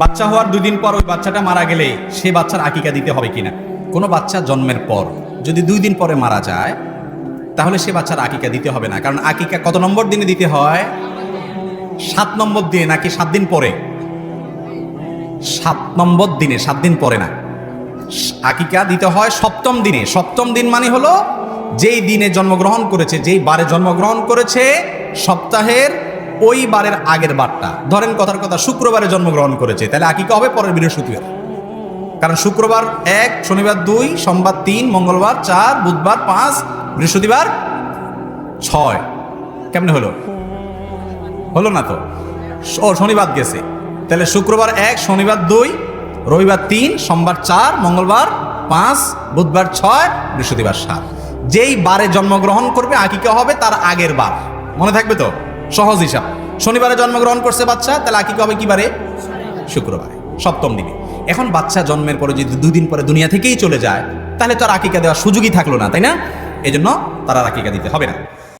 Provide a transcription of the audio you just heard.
বাচ্চা হওয়ার দুই দিন পর ওই বাচ্চাটা মারা গেলে সে বাচ্চার আকিকা দিতে হবে কিনা? কোনো বাচ্চা জন্মের পর, যদি দুই দিন পরে মারা যায়, তাহলে সে বাচ্চার আকিকা দিতে হবে না। কারণ আকিকা কত নম্বর দিনে দিতে হয়? সাত নম্বর দিনে নাকি সাত দিন পরে? সাত নম্বর দিনে, সাত দিন পরে না। আকিকা দিতে হয় সপ্তম দিনে। সপ্তম দিন মানে হলো, যেই দিনে জন্মগ্রহণ করেছে, যেই বারে জন্মগ্রহণ করেছে, সপ্তাহের ওই বারের আগের বারটা। ধরেন কথার কথা, শুক্রবারে জন্মগ্রহণ করেছে, তাহলে আকিকা হবে পরের বৃহস্পতিবার। কারণ শুক্রবার এক, শনিবার দুই, সোমবার তিন, মঙ্গলবার চার, বুধবার পাঁচ, বৃহস্পতিবার ছয়। কেমনে হলো? হলো না তো? ও, শনিবার গেছে। তাহলে শুক্রবার এক, শনিবার দুই, রবিবার তিন, সোমবার চার, মঙ্গলবার পাঁচ, বুধবার ছয়, বৃহস্পতিবার সাত। যেই বারে জন্মগ্রহণ করবে, আকিকা হবে তার আগের বার। মনে থাকবে তো? সহজ হিসাব। শনিবারে জন্মগ্রহণ করছে বাচ্চা, তাহলে আকিকা হবে কি বারে? শুক্রবারে, সপ্তম দিনে। এখন বাচ্চা জন্মের পরে যদি দুদিন পরে দুনিয়া থেকেই চলে যায়, তাহলে তো আর আকিকা দেওয়ার সুযোগই থাকল না, তাই না? এজন্য জন্য তারা আকিকা দিতে হবে না।